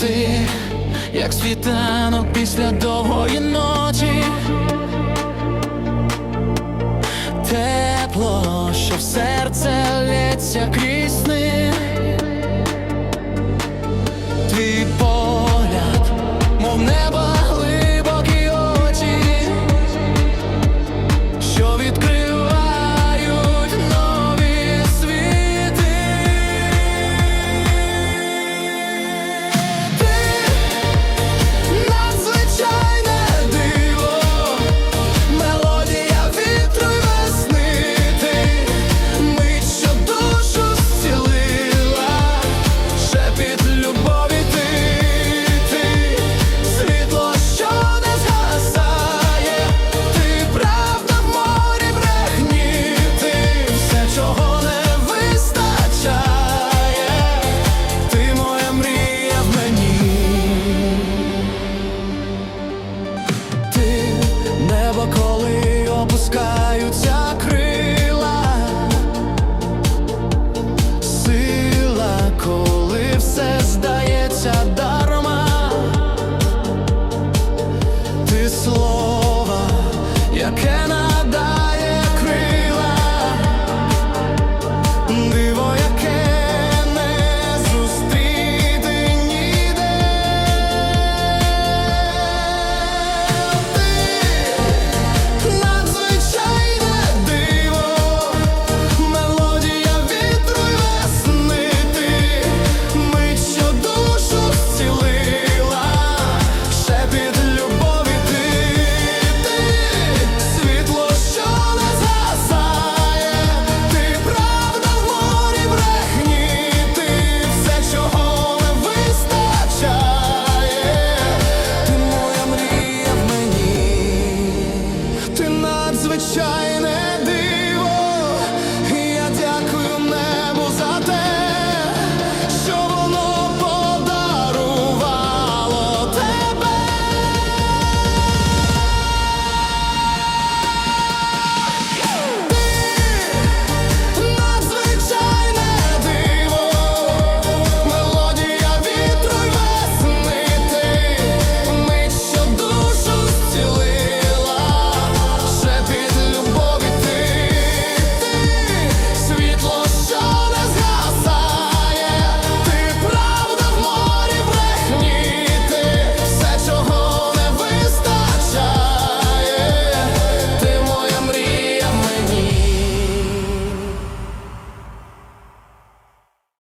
ти, як світанок після довгої ночі, тепло, що в серце лється крізь диво звичайне диво.